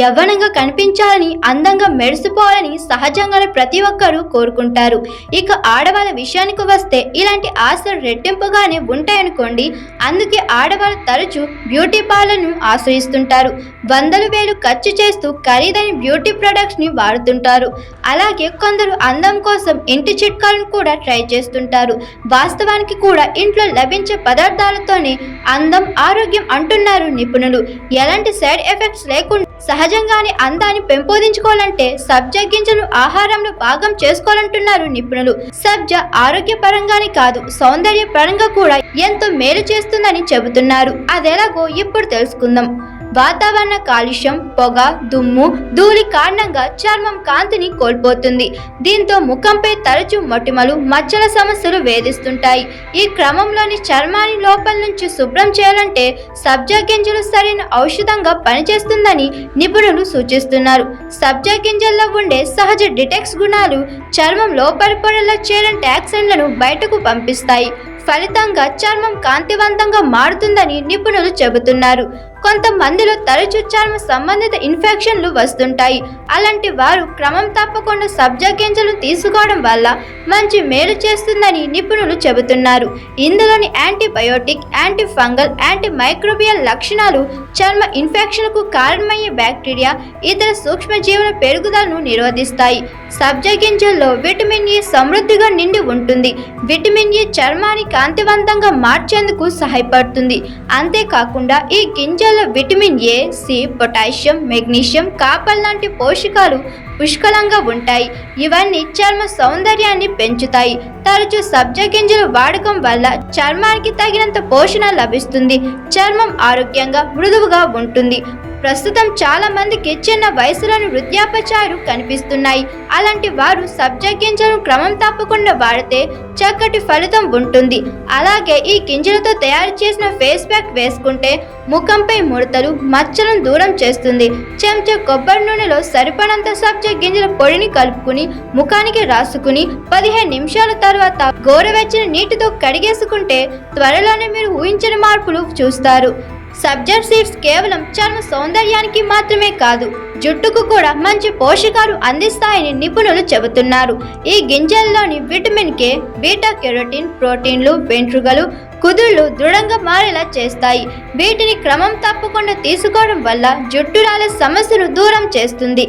యవ్వనంగా కనిపించాలని అందంగా మెరిసిపోవాలని సహజంగానే ప్రతి ఒక్కరూ కోరుకుంటారు. ఇక ఆడవాళ్ళ విషయానికి వస్తే ఇలాంటి ఆశలు రెట్టింపుగానే ఉంటాయనుకోండి. అందుకే ఆడవాళ్ళు తరచూ బ్యూటీ పార్లర్ను ఆశ్రయిస్తుంటారు. వందలు వేలు ఖర్చు చేస్తూ ఖరీదైన బ్యూటీ ప్రొడక్ట్స్ని వాడుతుంటారు. అలాగే కొందరు అందం కోసం ఇంటి చిట్కాలను కూడా ట్రై చేస్తుంటారు. వాస్తవానికి కూడా ఇంట్లో లభించే పదార్థాలతోనే అందం ఆరోగ్యం అంటున్నారు నిపుణులు. ఎలాంటి సైడ్ ఎఫెక్ట్స్ లేకుండా సహజంగానే అందాన్ని పెంపొందించుకోవాలంటే సబ్జా గింజలు ఆహారంలో భాగం చేసుకోవాలంటున్నారు నిపుణులు. సబ్జా ఆరోగ్యపరంగానే కాదు సౌందర్య పరంగా కూడా ఎంతో మేలు చేస్తుందని చెబుతున్నారు. అదెలాగో ఇప్పుడు తెలుసుకుందాం. వాతావరణ కాలుష్యం పొగ దుమ్ము ధూళి కారణంగా చర్మం కాంతిని కోల్పోతుంది. దీంతో ముఖంపై తరచూ మొటిమలు మచ్చల సమస్యలు వేధిస్తుంటాయి. ఈ క్రమంలోని చర్మాన్ని లోపల నుంచి శుభ్రం చేయాలంటే సబ్జా గింజలు సరైన ఔషధంగా పనిచేస్తుందని నిపుణులు సూచిస్తున్నారు. సబ్జా గింజల్లో ఉండే సహజ డిటెక్స్ గుణాలు చర్మం లోపలి పొరల్లో చేరని టాక్సిన్లను బయటకు పంపిస్తాయి. ఫలితంగా చర్మం కాంతివంతంగా మారుతుందని నిపుణులు చెబుతున్నారు. కొంతమందిలో తరచూ చర్మ సంబంధిత ఇన్ఫెక్షన్లు వస్తుంటాయి. అలాంటి వారు క్రమం తప్పకుండా సబ్జా గింజలు తీసుకోవడం వల్ల మంచి మేలు చేస్తుందని నిపుణులు చెబుతున్నారు. ఇందులోని antibiotic anti fungal anti microbial లక్షణాలు చర్మ ఇన్ఫెక్షన్కు కారణమయ్యే బ్యాక్టీరియా ఇతర సూక్ష్మజీవుల పెరుగుదలను నిరోధిస్తాయి. సబ్జా గింజల్లో విటమిన్ ఏ సమృద్ధిగా నిండి ఉంటుంది. విటమిన్ ఏ చర్మాన్ని కాంతివంతంగా మార్చేందుకు సహాయపడుతుంది. అంతేకాకుండా ఈ గింజల్లో vitamin A C potassium magnesium copper లాంటి పోషకాలు పుష్కలంగా ఉంటాయి. ఇవన్నీ చర్మ సౌందర్యాన్ని పెంచుతాయి. తరచూ సబ్జా గింజలు వాడకం వల్ల చర్మానికి తగినంత పోషణ లభిస్తుంది. చర్మం ఆరోగ్యంగా మృదువుగా ఉంటుంది. ప్రస్తుతం చాలా మందికి చిన్న వయసులోని వృద్ధాపచారు కనిపిస్తున్నాయి. అలాంటి వారు సబ్జా గింజలను క్రమం తప్పకుండా వాడితే చక్కటి ఫలితం ఉంటుంది. అలాగే ఈ గింజలతో తయారు చేసిన ఫేస్ ప్యాక్ వేసుకుంటే ముఖంపై ముడతలు మచ్చలను దూరం చేస్తుంది. చెంచా కొబ్బరి నూనెలో సరిపడంత సబ్జా గింజల పొడిని కలుపుకుని ముఖానికి రాసుకుని పదిహేను నిమిషాల తర్వాత గోరవెచ్చని నీటితో కడిగేసుకుంటే త్వరలోనే మీరు ఊహించిన మార్పులు చూస్తారు. సబ్జర్ సీడ్స్ కేవలం చర్మ సౌందర్యానికి మాత్రమే కాదు జుట్టుకు కూడా మంచి పోషకాలు అందిస్తాయని నిపుణులు చెబుతున్నారు. ఈ గింజల్లోని విటమిన్ కే బీటా కెరోటిన్ ప్రోటీన్లు వెంట్రుకలు కుదుళ్ళు దృఢంగా మారేలా చేస్తాయి. వీటిని క్రమం తప్పకుండా తీసుకోవడం వల్ల జుట్టు రాలే సమస్యను దూరం చేస్తుంది.